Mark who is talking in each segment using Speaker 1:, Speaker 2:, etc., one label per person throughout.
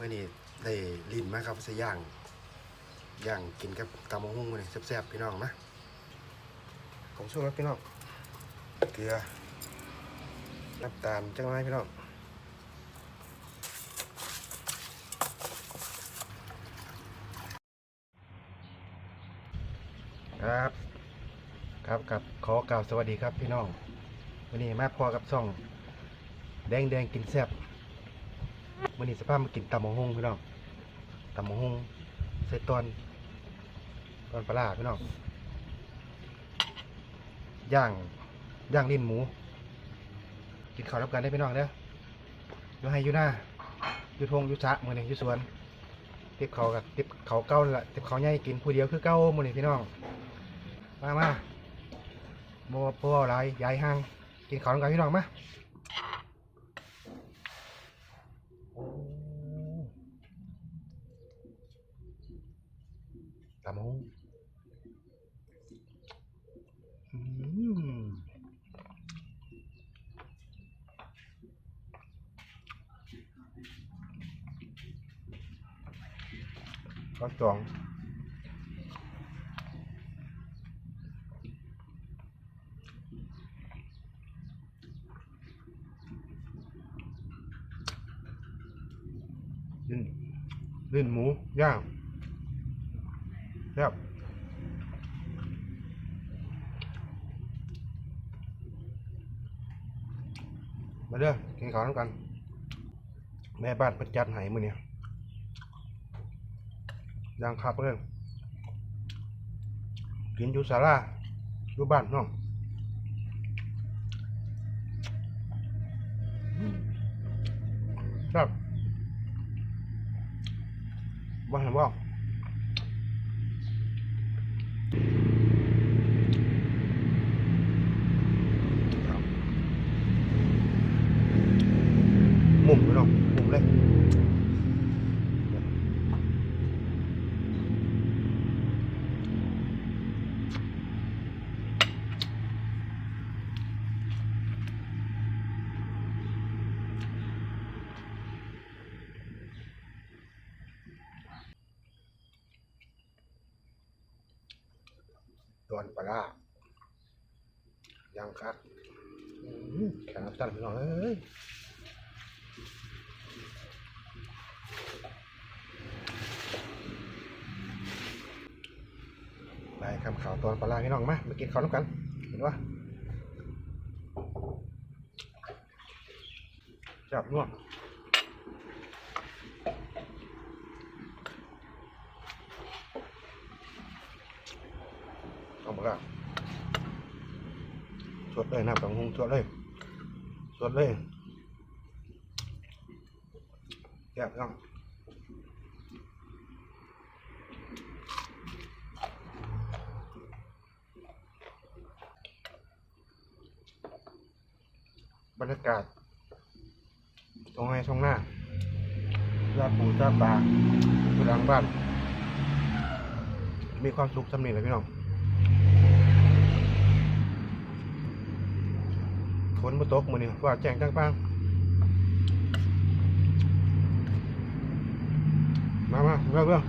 Speaker 1: มื่อนี้ได้ลินมาครับสย่างย่างกินกับตำมะฮุ่งมาเลยแซ่บๆพี่น้องนะผมช่วยครับพี่น้องเกลือน้ำตาลจังไรพี่น้องครับครับกับขอกล่าวสวัสดีครับพี่น้อง วันนี้มาพอกับซ่อง แดงแดงกินแซ่บ วันนี้สภาพมากินตำมะฮุ่งพี่น้องตำมะฮุ่งใส่ตอนตอนปลาร้าพี่น้องย่างย่างลิ้นหมู กินข้าวรับกันได้พี่น้องเด้ออยู่ให้อยู่หน้าอยู่ทงอยู่สระมือนี่อยู่สวนเก็บเขาวกับเก็บเขาวเก้าละเก็บเขาวใหญ่กินผู้เดียวคือเก้ามือนี่พี่น้องมามาโมโปอะไรยายห่างกินข้าวรับกันพี่น้องมา ตามงอืมข้า ซ่บมาเด้อกินข้าวน้ำกัน แม่บ้านประจัดใหายมือเนี่ยย่างคักเลยกินอยู่ศาลาอยู่บ้านน้องครับบ้านเห็นบ่มุมไปน้องมุมเลย ตอนปลาย่างคักอื้อหือแข็งจัดพี่น้องเอ้ยได้คำข่าวตอนปลาพี่น้องมามากินข้าวน้ำกัน เห็นปะจับนวด เอามาละสดเลยน้ำตังหงสดเลยสดเลยแซ่บพี่น้องบรรยากาศตรงไห้ตรงหน้าลาดปูลาดปลาอยู่หลังบ้าน มีความสุขสำเนียงเลยพี่น้อง มาตกมือนี่ว่าแจ้งจังปังมามาเร็วเร็ว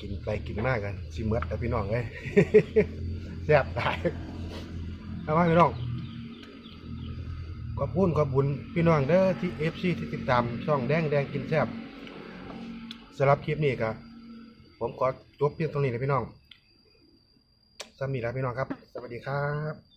Speaker 1: กินไปกินมากกันสิเมือดกับพี่น้องเลยแซ่บตายเอามาพี่น้องขอบคุณขอบคุณพี่น้องเด้อที่ FC ที่ติดตามช่องแดงแดงกินแซ่บสำหรับคลิปนี้ครับ ผมขอจบเพียงตรงนี้เลยพี่น้องสามีแล้วพี่น้องครับ สวัสดีครับ